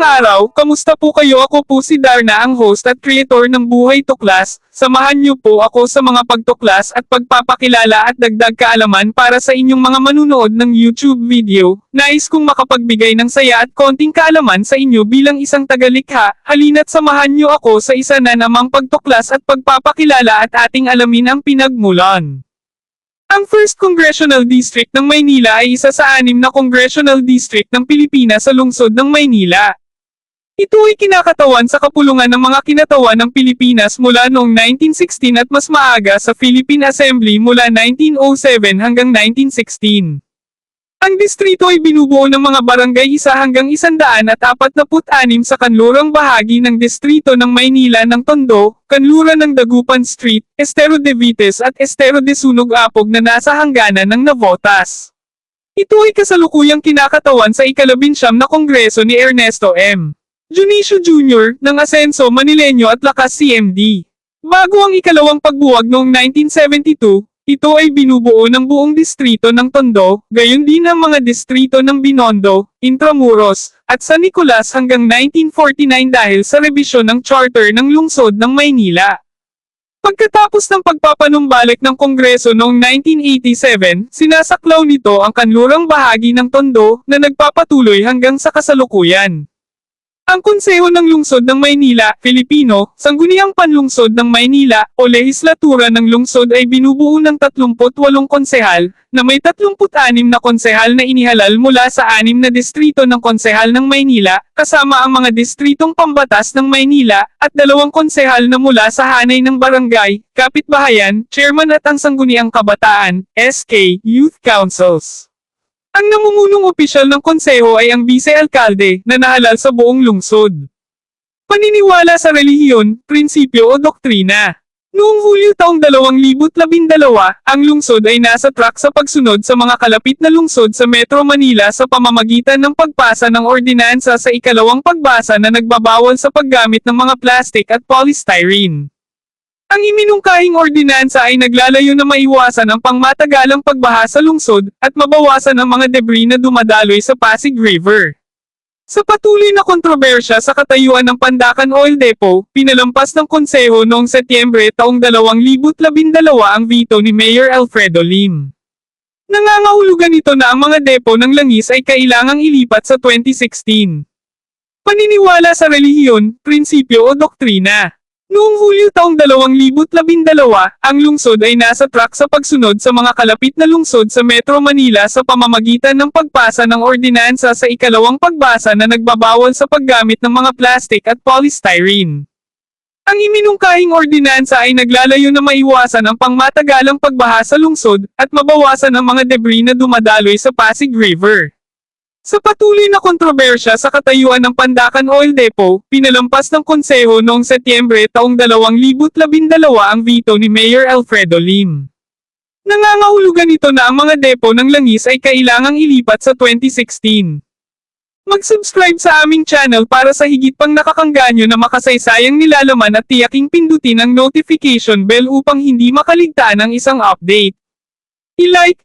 Ngayong araw, kamusta po kayo? Ako po si Darna, ang host at creator ng Buhay Tuklas. Samahan niyo po ako sa mga pagtuklas at pagpapakilala at dagdag kaalaman para sa inyong mga manunood ng YouTube video. Nais kong makapagbigay ng saya at konting kaalaman sa inyo bilang isang tagalikha. Halina't samahan niyo ako sa isa na namang pagtuklas at pagpapakilala at ating alamin ang pinagmulan. Ang 1st Congressional District ng Maynila ay isa sa anim na Congressional District ng Pilipinas sa lungsod ng Maynila. Ito ay kinakatawan sa kapulungan ng mga kinatawan ng Pilipinas mula noong 1916 at mas maaga sa Philippine Assembly mula 1907 hanggang 1916. Ang distrito ay binubuo ng mga barangay isa hanggang isandaan at apat na put-anim sa kanlurang bahagi ng distrito ng Maynila ng Tondo, kanluran ng Dagupan Street, Estero de Vites at Estero de Sunog Apog na nasa hangganan ng Navotas. Ito ay kasalukuyang kinakatawan sa ikalabinsyam na kongreso ni Ernesto M. Junicio Jr. ng Asenso Manileño at Lakas CMD. Bago ang ikalawang pagbuwag noong 1972, ito ay binubuo ng buong distrito ng Tondo, gayon din ang mga distrito ng Binondo, Intramuros, at San Nicolas hanggang 1949 dahil sa rebisyon ng charter ng lungsod ng Maynila. Pagkatapos ng pagpapanumbalik ng Kongreso noong 1987, sinasaklaw nito ang kanlurang bahagi ng Tondo na nagpapatuloy hanggang sa kasalukuyan. Ang Konseho ng Lungsod ng Maynila, Filipino, Sangguniang Panlungsod ng Maynila, o Lehislatura ng Lungsod ay binubuo ng 38 konsehal, na may 36 na konsehal na inihalal mula sa anim na distrito ng konsehal ng Maynila, kasama ang mga distritong pambatas ng Maynila, at dalawang konsehal na mula sa hanay ng barangay, kapitbahayan, chairman at ang Sangguniang Kabataan, SK, Youth Councils. Ang namumunong opisyal ng konseho ay ang vice-alkalde na nahalal sa buong lungsod. Paniniwala sa relihiyon, prinsipyo o doktrina. Noong Hulyo taong 2012, ang lungsod ay nasa track sa pagsunod sa mga kalapit na lungsod sa Metro Manila sa pamamagitan ng pagpasa ng ordinansa sa ikalawang pagbasa na nagbabawal sa paggamit ng mga plastic at polystyrene. Ang iminungkahing ordinansa ay naglalayo na maiwasan ang pangmatagalang pagbaha sa lungsod at mabawasan ang mga debris na dumadaloy sa Pasig River. Sa patuloy na kontrobersya sa katayuan ng Pandakan Oil Depot, pinalampas ng konseho noong Setyembre taong 2012 ang veto ni Mayor Alfredo Lim. Nangangahulugan ito na ang mga depo ng langis ay kailangang ilipat sa 2016. Paniniwala sa relihiyon, prinsipyo o doktrina. Noong Hulyo taong 2012, ang lungsod ay nasa track sa pagsunod sa mga kalapit na lungsod sa Metro Manila sa pamamagitan ng pagpasa ng ordinansa sa ikalawang pagbasa na nagbabawal sa paggamit ng mga plastic at polystyrene. Ang iminungkahing ordinansa ay naglalayo na maiwasan ang pangmatagalang pagbaha sa lungsod at mabawasan ang mga debris na dumadaloy sa Pasig River. Sa patuloy na kontrobersya sa katayuan ng Pandakan Oil Depot, pinalampas ng konseho noong Setyembre taong 2012 ang veto ni Mayor Alfredo Lim. Nangangahulugan ito na ang mga depo ng langis ay kailangang ilipat sa 2016. Mag-subscribe sa aming channel para sa higit pang nakakangganyo na makasaysayang nilalaman at tiyaking pindutin ang notification bell upang hindi makaligtaan ang isang update. I-like,